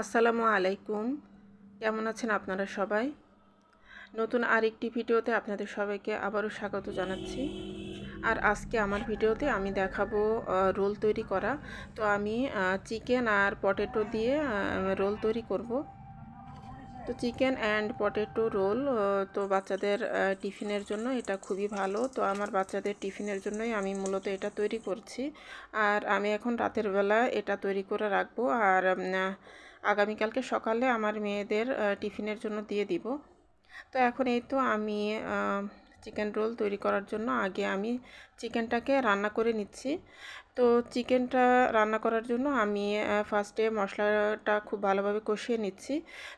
আসসালামু আলাইকুম। কেমন আছেন আপনারা সবাই? নতুন আরেকটি ভিডিওতে আপনাদের সবাইকে আবারও স্বাগত জানাচ্ছি। আর আজকে আমার ভিডিওতে আমি দেখাবো রোল তৈরি করা। তো আমি চিকেন আর পটেটো দিয়ে রোল তৈরি করব। তো চিকেন অ্যান্ড পটেটো রোল তো বাচ্চাদের টিফিনের জন্য এটা খুবই ভালো। তো আমার বাচ্চাদের টিফিনের জন্যই আমি মূলত এটা তৈরি করছি। আর আমি এখন রাতের বেলা এটা তৈরি করে রাখব। আর আগামীকালকে সকালে আমার মেয়েদের টিফিনের জন্য দিয়ে দিব। তো এখন এই তো আমি চিকেন রোল তৈরি করার জন্য আগে আমি চিকেনটাকে রান্না করে নিচ্ছি। তো চিকেনটা রান্না করার জন্য আমি ফার্স্টে মশলাটা খুব ভালোভাবে কষিয়ে নিচ্ছি।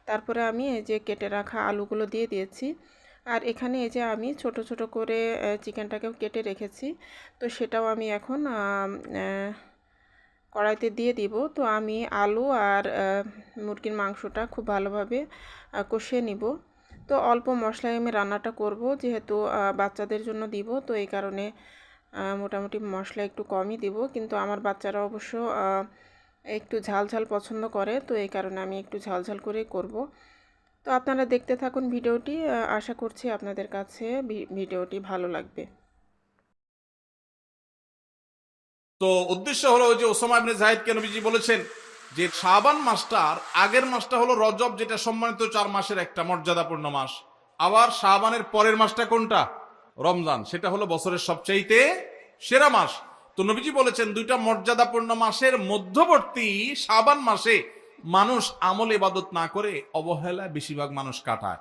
তারপরে আমি এই যে কেটে রাখা আলুগুলো দিয়ে দিয়েছি। আর এখানে এই যে আমি ছোট ছোট করে চিকেনটাকেও কেটে রেখেছি। তো সেটাও আমি এখন কড়াইতে দিয়ে দিব। তো আমি আলু আর মুরগির মাংসটা খুব ভালোভাবে কষিয়ে নিব। তো অল্প মশলায় আমি রান্নাটা করব, যেহেতু বাচ্চাদের জন্য দিব। তো এই কারণে মোটামুটি মশলা একটু কমই দিব। কিন্তু আমার বাচ্চারা অবশ্য একটু ঝাল ঝাল পছন্দ করে। তো এই কারণে আমি একটু ঝাল ঝাল করেই করব। তো আপনারা দেখতে থাকুন ভিডিওটি। আশা করছি আপনাদের কাছে ভিডিওটি ভালো লাগবে। তো উদ্দেশ্য হলো যে ওসমা ইবনে জাহিদকে নবীজি বলেছেন যে শাবান মাসটার আগের মাসটা হলো রজব, যেটা সম্মানিত চার মাসের একটা মর্যাদাপূর্ণ মাস। আবার শাবানের পরের মাসটা কোনটা? রমজান, সেটা হলো বছরের সবচাইতে সেরা মাস। তো নবীজি বলেছেন, দুইটা মর্যাদাপূর্ণ মাসের মধ্যবর্তী শাবান মাসে মানুষ আমল ইবাদত না করে অবহেলায় বেশিরভাগ মানুষ কাটায়।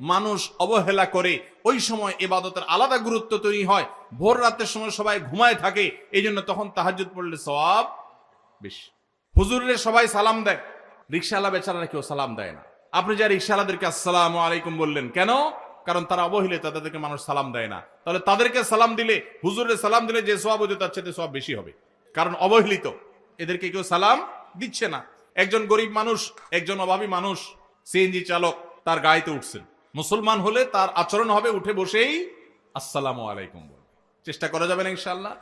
মানুষ অবহেলা করে, ওই সময় এবাদতের আলাদা গুরুত্ব তৈরি হয়। ভোর রাতের সময় সবাই ঘুমায় থাকে, এই জন্য তখন তাহাজুদ পড়লে সব বেশি। হুজুরের সবাই সালাম দেয় রিক্সাওয়ালা বেচারারা কেউ সালাম দেয় না। আপনি যা রিক্সাওয়ালাদেরকে আসসালাম আলাইকুম বললেন, কেন? কারণ তারা অবহেলিত, তাদেরকে মানুষ সালাম দেয় না। তাহলে তাদেরকে সালাম দিলে, হুজুরের সালাম দিলে যে সব হইতে, তার চেয়ে সব বেশি হবে। কারণ অবহেলিত, এদেরকে কেউ সালাম দিচ্ছে না। একজন গরিব মানুষ, একজন অভাবী মানুষ, সিএনজি চালক, তার গাড়িতে উঠছেন। মুসলমান হলে তার আচরণ হবে উঠে বসেই আসসালামু আলাইকুম বলবে। চেষ্টা করা যাবে না ইনশাল্লাহ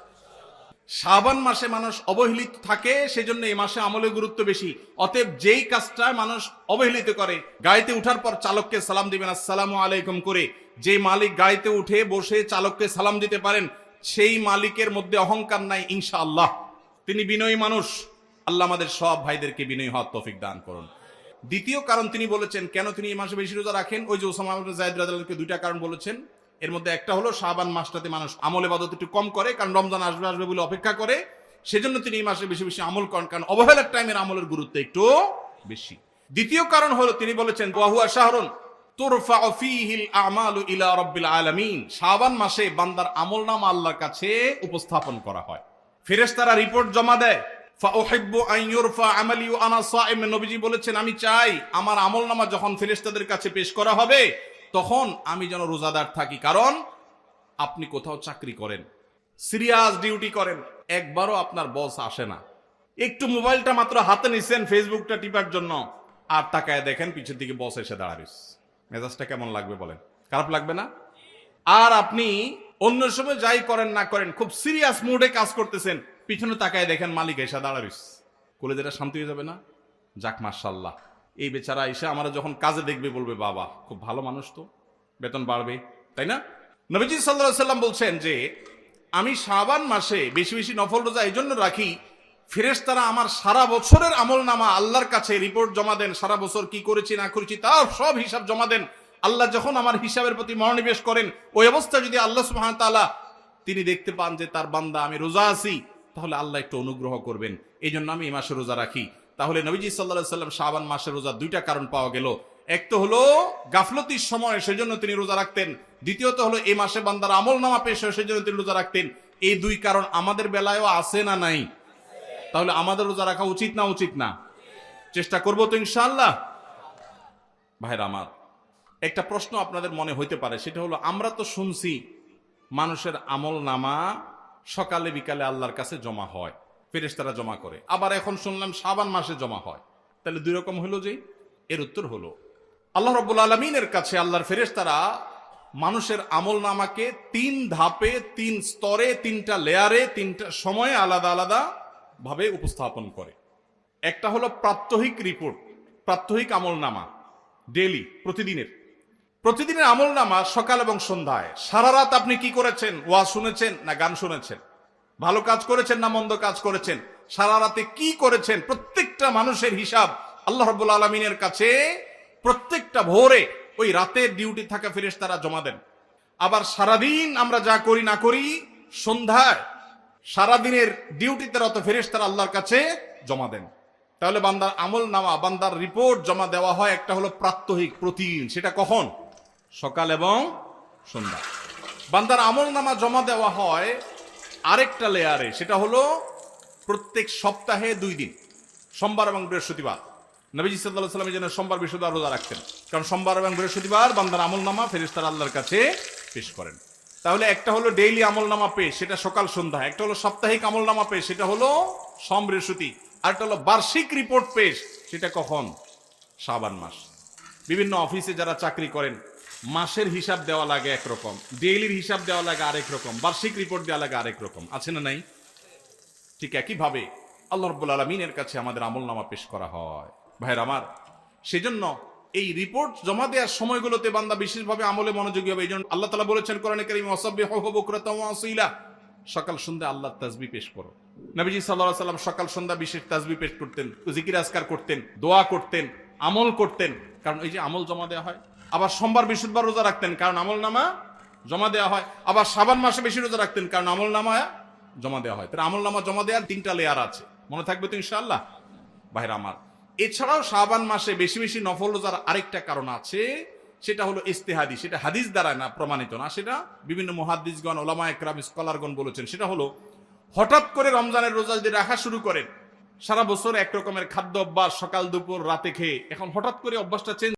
শাবান মাসে মানুষ অবহেলিত থাকে, সেজন্য এই মাসে আমলের গুরুত্ব বেশি। অতএব যেই কাজটা মানুষ অবহেলিত করে, গাড়িতে উঠার পর চালককে সালাম দিবেন, আসসালামু আলাইকুম করে। যে মালিক গাড়িতে উঠে বসে চালককে সালাম দিতে পারেন, সেই মালিকের মধ্যে অহংকার নাই ইনশা আল্লাহ তিনি বিনয়ী মানুষ। আল্লাহ আমাদের সব ভাইদেরকে বিনয়ী হওয়ার তৌফিক দান করুন। দ্বিতীয় কারণ তিনি বলেছেন, কেন তিনি এই মাসে বেশি রোজা রাখেন? ওই যে ওসামা জায়েদ রাদিয়াল্লাহু দুইটা কারণ বলেছেন। এর মধ্যে একটা হলো, শাবান মাসটাতে মানুষ আমল ইবাদত একটু কম করে, কারণ রমজান আসবে আসবে বলে অপেক্ষা করে। সেজন্য তিনি এই মাসে বেশি বেশি আমল করেন, কারণ অবহেলার টাইমের আমলের গুরুত্ব একটু বেশি। দ্বিতীয় কারণ হলো, তিনি বলেছেন ওয়াহুয়া শাহরুন তুরফাউ ফীহিল আমালু ইলা রাব্বিল আলামিন। শাবান মাসে বান্দার আমলনামা আল্লাহর কাছে উপস্থাপন করা হয়। ফেরেশতারা রিপোর্ট জমা দেয় আমালি নবীজি বলেছেন, আমি চাই আমার আমলনামা যখন ফেরেশতাদের কাছে পেশ করা হবে, তখন আমি যেন রোজাদার থাকি। কারণ আপনি কোথাও চাকরি করেন, সিরিয়াস ডিউটি করেন, একবারও আপনার বস আসে না। একটু মোবাইলটা মাত্র হাতে নিছেন, ফেসবুকটা টিপার জন্য, আর তাকায় দেখেন, পিছের দিকে বস এসে দাঁড়াবিস মেজাজটা কেমন লাগবে বলেন? খারাপ লাগবে না? আর আপনি অন্য সময় যাই করেন না করেন, খুব সিরিয়াস মুডে কাজ করতেছেন পিছনে তাকায় দেখেন মালিক এসে দাঁড়াবিস কোলে যেটা শান্তি হয়ে যাবে না? যাক মার্শাল্লাহ এই বেচারা এসে আমরা যখন কাজে দেখবে, বলবে, বাবা, খুব ভালো মানুষ তো, বেতন বাড়বে। তাই না? নবীজি সাল্লাহ সাল্লাম বলছেন যে, আমি শাবান মাসে বেশি বেশি নফল রোজা এই জন্য রাখি, ফেরেশতারা আমার সারা বছরের আমল নামা আল্লাহর কাছে রিপোর্ট জমা দেন, সারা বছর কি করেছি, না করেছি তার সব হিসাব জমা দেন। আল্লাহ যখন আমার হিসাবের প্রতি মনোনিবেশ করেন, ওই অবস্থা যদি আল্লাহ সুবহানাহু ওয়া তাআলা তিনি দেখতে পান যে, তার বান্দা, আমি রোজা আছি। তাহলে আল্লাহ একটু অনুগ্রহ করবেন। এই জন্য আমি এই মাসে রোজা রাখি। তাহলে নবীজি সাল্লাহ সাল্লাম শাবান মাসে রোজা দুইটা কারণ পাওয়া গেল। এক তো হলো গাফলতির সময়, সেজন্য তিনি রোজা রাখতেন। দ্বিতীয়ত হলো এই মাসে বান্দার আমল নামা পেশ হয়, সেজন্য তিনি রোজা রাখতেন। এই দুই কারণ আমাদের বেলায়ও আছে না নাই? তাহলে আমাদের রোজা রাখা উচিত না উচিত না? চেষ্টা করব তো ইনশাল্লাহ ভাইরা আমার, একটা প্রশ্ন আপনাদের মনে হইতে পারে, সেটা হলো, আমরা তো শুনছি মানুষের আমল নামা সকালে বিকালে আল্লাহর কাছে জমা হয়, ফেরেশতারা জমা করে। আবার এখন শুনলাম সাবান মাসে জমা হয়। তাহলে দুই রকম হলো যে, এর উত্তর হলো, আল্লাহ রব্বুল আলমিনের কাছে আল্লাহর ফেরেশতারা মানুষের আমল নামাকে তিন ধাপে, তিন স্তরে, তিনটা লেয়ারে, তিনটা সময়ে আলাদা আলাদা ভাবে উপস্থাপন করে। একটা হলো প্রাত্যহিক রিপোর্ট, প্রাত্যহিক আমল নামা ডেলি প্রতিদিনের। প্রতিদিনের আমল নামা সকাল এবং সন্ধ্যায়। সারা রাত আপনি কি করেছেন? ওয়াজ শুনেছেন না গান শুনেছেন? ভালো কাজ করেছেন না মন্দ কাজ করেছেন? সারা রাতে কি করেছেন? প্রত্যেকটা মানুষের হিসাব আল্লাহ রব্বুল আলমিনের কাছে। প্রত্যেকটা ভোরে ওই রাতের ডিউটি থাকা ফেরেস তারা জমা দেন। আবার সারাদিন আমরা যা করি না করি, সন্ধ্যায় সারাদিনের ডিউটিতে রত ফেরেস তারা আল্লাহর কাছে জমা দেন। তাহলে বান্দার আমল নামা, বান্দার রিপোর্ট জমা দেওয়া হয়, একটা হলো প্রাত্যহিক, প্রতিদিন। সেটা কখন? সকাল এবং সন্ধ্যা। বান্দার আমল নামা জমা দেওয়া হয় আরেকটা লেয়ারে, সেটা হলো প্রত্যেক সপ্তাহে দুই দিন, সোমবার এবং বৃহস্পতিবার। নবীজি সাল্লাহ সাল্লাম যেন সোমবার, বৃহস্পতিবার রোজা রাখতেন কারণ সোমবার এবং বৃহস্পতিবার বান্দার আমল নামা ফেরিস্তার আল্লাহর কাছে পেশ করেন। তাহলে একটা হলো ডেইলি আমল নামা পেশ, সেটা সকাল, সন্ধ্যা। একটা হলো সাপ্তাহিক আমল নামা পেশ, সেটা হলো সম, বৃহস্পতি। আর একটা হলো বার্ষিক রিপোর্ট পেশ, সেটা কখন? শাবান মাস। বিভিন্ন অফিসে যারা চাকরি করেন মাসের হিসাব দেওয়া লাগে একরকম, ডেইলির হিসাব দেওয়া লাগে আরেক রকম, বার্ষিক রিপোর্ট দেওয়া লাগে আরেক রকম, আছে না নাই? ঠিক একইভাবে আল্লাহ রব্বুল আলমিনের কাছে আমাদের আমল নামা পেশ করা হয়। ভাইয়ের আমার, সেজন্য এই রিপোর্ট জমা দেওয়ার সময়গুলোতে বান্দা বিশেষভাবে আমলে মনোযোগী হবে এই জন্য আল্লাহ তালা বলেছেন কোরআনে কারিম অসব্য বকরাতলা সকাল সন্ধ্যা আল্লাহ তাজবি পেশ করো। নবীজি সাল্লাহ সাল্লাম সকাল সন্ধ্যা বিশেষ তাজবি পেশ করতেন, জিকির আজকার করতেন, দোয়া করতেন, আমল করতেন। কারণ এই যে আমল জমা দেওয়া হয় আবার সোমবার, বৃহস্পতিবার রোজা রাখতেন, কারণ আমল নামা জমা দেওয়া হয়। আবার সাবান মাসে বেশি রোজা রাখতেন, কারণ আমল নামা জমা দেওয়া হয়। তাহলে আমল নামা জমা দেওয়ার তিনটা লেয়ার আছে। মনে থাকবে তো ইনশাআল্লাহ? ভাইরা আমার। এছাড়াও শাবান মাসে বেশি বেশি নফল রোজার আরেকটা কারণ আছে, সেটা হলো ইস্তেহাদি সেটা হাদিস দ্বারা না, প্রমাণিত না, সেটা বিভিন্ন মহাদিসগণ ওলামা একরাম, স্কলারগণ বলেছেন। সেটা হলো, হঠাৎ করে রমজানের রোজা যদি রাখা শুরু করেন, সারা বছর এক রকমের খাদ্য অভ্যাস, সকাল, দুপুর, রাতে খেয়ে, এখন হঠাৎ করে অভ্যাসটা চেঞ্জ